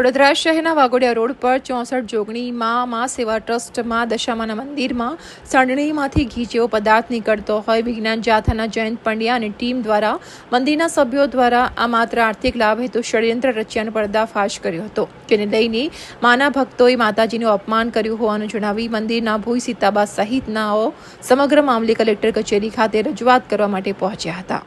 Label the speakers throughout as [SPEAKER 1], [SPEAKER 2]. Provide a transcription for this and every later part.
[SPEAKER 1] વડોદરા શહેરના વાઘોડિયા રોડ પર ચોસઠ જોગણીમાં મા સેવા ટ્રસ્ટમાં દશામાના મંદિરમાં સાંડણીમાંથી ઘી જેવો પદાર્થ નીકળતો હોય. વિજ્ઞાન જાથાના જયંત પંડ્યા અને ટીમ દ્વારા મંદિરના સભ્યો દ્વારા આ માત્ર આર્થિક લાભ હેતુ ષડયંત્ર રચ્યાનો પર્દાફાશ કર્યો હતો, જેને લઈને માના ભક્તોએ માતાજીનું અપમાન કર્યું હોવાનું જણાવી મંદિરના ભૂઈ સીતાબા સહિતનાઓ સમગ્ર મામલે કલેક્ટર કચેરી ખાતે રજૂઆત કરવા માટે પહોંચ્યા હતા.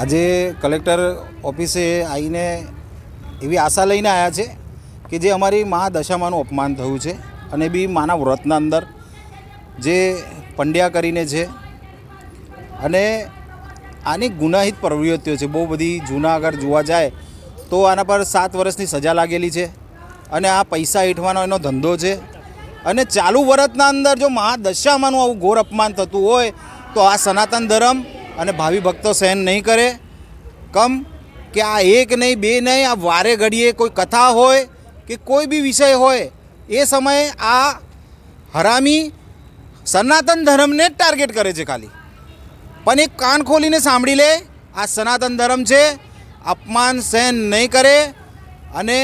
[SPEAKER 2] આજે કલેક્ટર ઓફિસે આવીને એવી આશા લઈને આવ્યા છે કે જે અમારી મા દશામાનું અપમાન થયું છે અને બી માના વ્રતના અંદર જે પંડ્યા કરીને છે અને આની ગુનાહિત પ્રવૃત્તિઓ છે. બહુ બધી જૂના આગળ જોવા જાય તો આના પર સાત વર્ષની સજા લાગેલી છે અને આ પૈસા હેઠવાનો એનો ધંધો છે. અને ચાલુ વર્ષના અંદર જો મહાદશામાંનું આવું ઘોર અપમાન થતું હોય તો આ સનાતન ધર્મ અને ભાવિ ભક્તો સહન નહીં કરે કમ કે આ એક નહીં બે નહીં આ વારે ઘડીએ કોઈ કથા હોય કે કોઈ બી વિષય હોય એ સમયે આ હરામી સનાતન ધર્મને જ ટાર્ગેટ કરે છે ખાલી પણ એક કાન ખોલીને સાંભળી લે આ સનાતન ધર્મ છે અપમાન સહન નહીં કરે અને?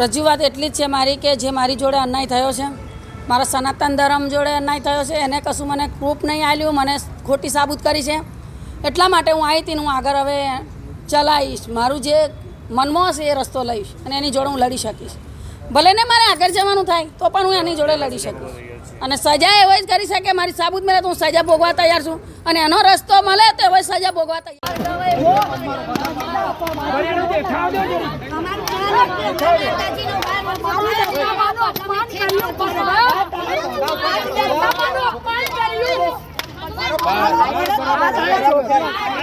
[SPEAKER 3] રજૂઆત
[SPEAKER 4] એટલી જ છે મારી કે જે મારી જોડે અન્યાય થયો છે મારા સનાતન ધર્મ જોડે અન્યાય થયો છે, એને કશું મને પ્રૂફ નહીં આવ્યું મને ખોટી સાબુત કરી છે. એટલા માટે હું આવી હતી હું આગળ હવે ચલાવીશ. મારું જે મનમાં હશે એ રસ્તો લઈશ અને એની જોડે હું લડી શકીશ. ભલે ને મારે આગળ જવાનું થાય, તો પણ હું એની જોડે લડી શકીશ અને સજા એવો જ કરી શકે, મારી સાબુત મળે તો હું સજા ભોગવા તૈયાર છું. અને એનો રસ્તો મળે તો એવો સજા ભોગવા તૈયાર